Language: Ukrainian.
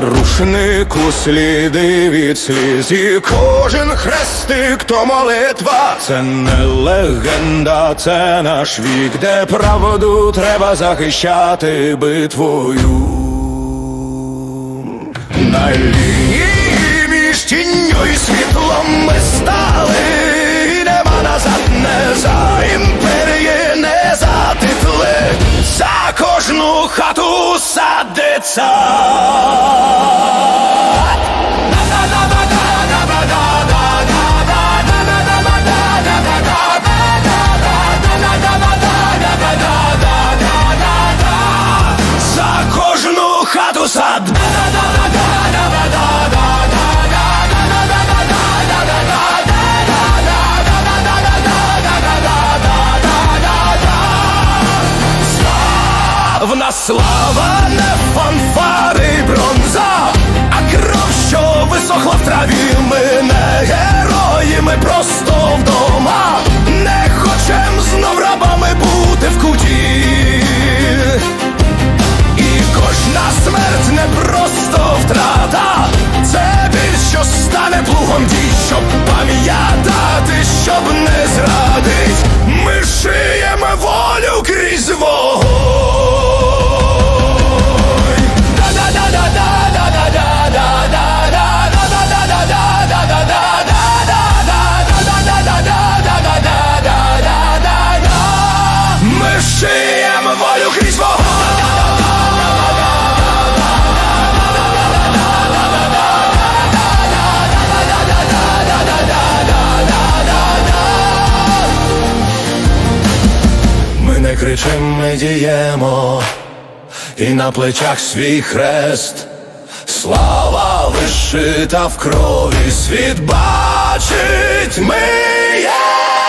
рушнику сліди від сліз І кожен хрестик то молитва. Це не легенда, це наш вік, де правду треба захищати битвою. На лінії між тінню і світлом ми стали. І нема назад, не за імперії, не за титли. За кожну хату садиться слава не фанфари бронза, а кров, що висохла в траві, ми не герої, ми просто вдома. Шиємо волю крізь вогонь. Ми не кричим, ми діємо, і на плечах свій хрест. Слава вишита в крові, світ бачить, ми є.